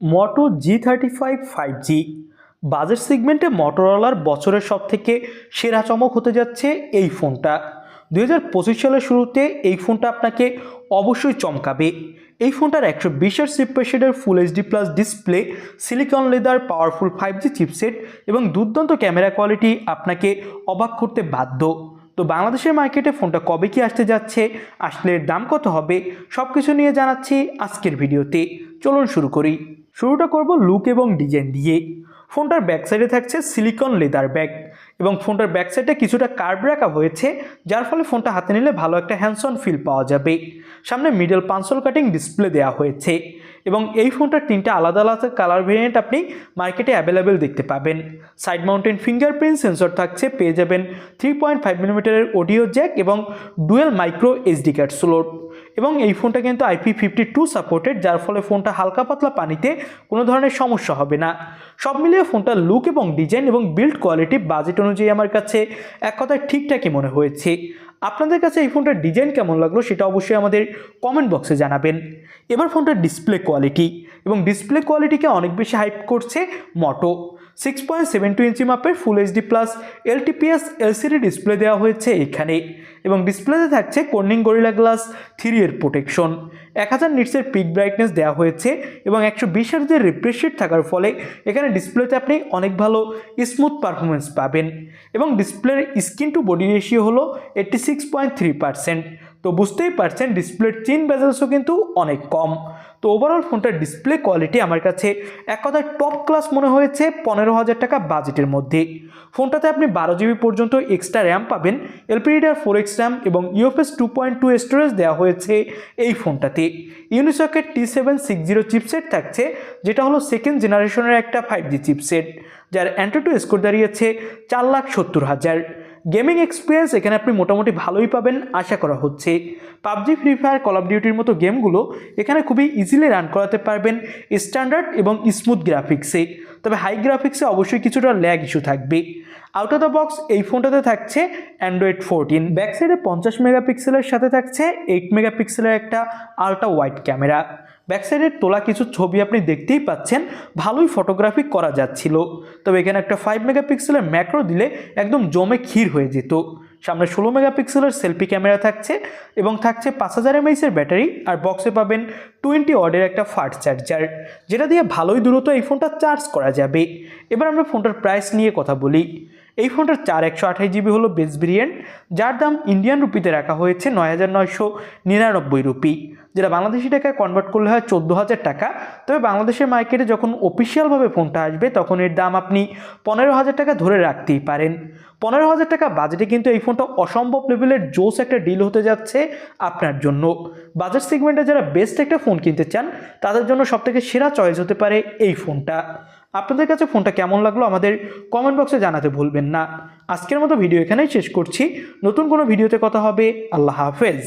Moto G thirty five five G budget সেগমেন্টে মোটরোলার বছরের সব থেকে সেরা চমক হতে যাচ্ছে এই ফোনটা। দুই হাজার পঁচিশ সালের শুরুতে এই ফোনটা আপনাকে অবশ্যই চমকাবে। এই ফোনটার একশো বিশের সিপ্রেশনের full HD plus display silicon leather powerful five G chipset এবং দুর্দান্ত ক্যামেরা কোয়ালিটি আপনাকে অবাক করতে বাধ্য। তো বাংলাদেশের মার্কেটে ফোনটা কবে কি আসতে যাচ্ছে, আসলে দাম কত হবে সব কিছু নিয়ে জানাচ্ছি আজকের ভিডিওতে। চলুন শুরু করি। শুরুটা করব লুক এবং ডিজাইন দিয়ে। ফোনটার ব্যাক সাইডে থাকছে সিলিকন লেদার ব্যাগ এবং ফোনটার ব্যাক সাইডে কিছুটা কার্ভ রাখা হয়েছে, যার ফলে ফোনটা হাতে নিলে ভালো একটা হ্যান্ডসন ফিল পাওয়া যাবে। সামনে মিডল পাঁচল কাটিং ডিসপ্লে দেওয়া হয়েছে এবং এই ফোনটার তিনটা আলাদা আলাদা কালার ভেরিয়েন্ট আপনি মার্কেটে অ্যাভেলেবেল দেখতে পাবেন। সাইড মাউন্টেন ফিঙ্গারপ্রিন্ট সেন্সর থাকছে, পেয়ে যাবেন থ্রি পয়েন্ট ফাইভ মিলিমিটারের অডিও জ্যাক এবং dual micro HD card slot এবং এই ফোনটা কিন্তু আইপি ফিফটি টু সাপোর্টেড যার ফলে ফোনটা হালকা পাতলা পানিতে কোনো ধরনের সমস্যা হবে না। সব মিলিয়ে ফোনটার লুক এবং ডিজাইন এবং বিল্ড কোয়ালিটি বাজেট অনুযায়ী আমার কাছে এক কথায় ঠিকঠাকই মনে হয়েছে। আপনাদের কাছে এই ফোনটার ডিজাইন কেমন লাগল সেটা অবশ্যই আমাদের কমেন্ট বক্সে জানাবেন। এবার ফোনটার ডিসপ্লে কোয়ালিটি এবং ডিসপ্লে কোয়ালিটিকে অনেক বেশি হাইপ করছে Moto six point seven two inch মাপের full HD plus LTPS LCD display দেওয়া হয়েছে এখানে। এবং ডিসপ্লেতে থাকছে কর্নিং গরিলা গ্লাস থ্রি এর প্রোটেকশন। এক হাজার নিটসের পিক ব্রাইটনেস দেওয়া হয়েছে এবং একশো বিশ হাজার রিফ্রেশ রেট থাকার ফলে এখানে ডিসপ্লেতে আপনি অনেক ভালো স্মুথ পারফরমেন্স পাবেন। এবং ডিসপ্লের স্ক্রিন টু বডি রেশিও হলো eighty six point three percent তো বুঝতেই পারছেন ডিসপ্লের চিন ব্যাজেলসও কিন্তু অনেক কম। তো ওভারঅল ফোনটার ডিসপ্লে কোয়ালিটি আমার কাছে এক কথায় টপ ক্লাস মনে হয়েছে পনেরো হাজার টাকা বাজেটের মধ্যে। ফোনটাতে আপনি বারো জিবি পর্যন্ত এক্সট্রা র্যাম পাবেন এলপিডিআর ফোর এক্স র্যাম এবং UFS two point two storage দেওয়া হয়েছে এই ফোনটাতে। ইউনিসকের T seven six zero chipset থাকছে, যেটা হলো সেকেন্ড জেনারেশনের একটা ফাইভ জি চিপসেট যার অ্যান্টোটু স্কোর দাঁড়িয়েছে চার লাখ সত্তর হাজার। গেমিং এক্সপিরিয়েন্স এখানে আপনি মোটামুটি ভালোই পাবেন, আশা করা হচ্ছে। PUBG Free Fire Call of ডিউটির মতো গেমগুলো এখানে খুবই ইজিলি রান করাতে পারবেন স্ট্যান্ডার্ড এবং স্মুথ গ্রাফিক্সে তবে হাই গ্রাফিক্সে অবশ্যই কিছুটা ল্যাগ ইস্যু থাকবে। আউট অফ দ্য বক্স এই ফোনটাতে থাকছে অ্যান্ড্রয়েড ফোরটিন ব্যাক সাইডে পঞ্চাশ মেগাপিক্সেলের সাথে থাকছে এইট মেগাপিক্সেলের একটা আলট্রা ওয়াইড ক্যামেরা ব্যাক সাইডের তোলা কিছু ছবি আপনি দেখতেই পাচ্ছেন, ভালোই ফটোগ্রাফি করা যাচ্ছিল। তবে এখানে একটা ফাইভ মেগাপিক্সেলের ম্যাক্রো দিলে একদম জমে ক্ষীর হয়ে যেত। সামনে ষোলো মেগাপিক্সেলের সেলফি ক্যামেরা থাকছে এবং থাকছে পাঁচ হাজার এমএইচের ব্যাটারি আর বক্সে পাবেন টোয়েন্টি ওয়ার্ডের একটা ফাস্ট চার্জার, যেটা দিয়ে ভালোই দ্রুত এই ফোনটা চার্জ করা যাবে। এবার আমরা ফোনটার প্রাইস নিয়ে কথা বলি। এই ফোনটার চার একশো আঠাশ জিবি হলো বেস ভেরিয়েন্ট, যার দাম ইন্ডিয়ান রুপিতে রাখা হয়েছে নয় হাজার নয়শো নিরানব্বই রুপি। যেটা বাংলাদেশি টাকায় কনভার্ট করলে হয় চোদ্দ হাজার টাকা। তবে বাংলাদেশের মার্কেটে যখন অফিসিয়ালভাবে ফোনটা আসবে, তখন এর দাম আপনি পনেরো হাজার টাকা ধরে রাখতেই পারেন। পনেরো হাজার টাকা বাজেটে কিন্তু এই ফোনটা অসম্ভব লেভেলের জোস একটা ডিল হতে যাচ্ছে আপনার জন্য। বাজার সেগমেন্টে যারা বেস্ট একটা ফোন কিনতে চান, তাদের জন্য সবথেকে সেরা চয়েস হতে পারে এই ফোনটা। আপনাদের কাছে ফোনটা কেমন লাগল আমাদের কমেন্ট বক্সে জানাতে ভুলবেন না। আজকের মতো ভিডিও এখানেই শেষ করছি। নতুন কোনো ভিডিওতে কথা হবে। আল্লাহ হাফেজ।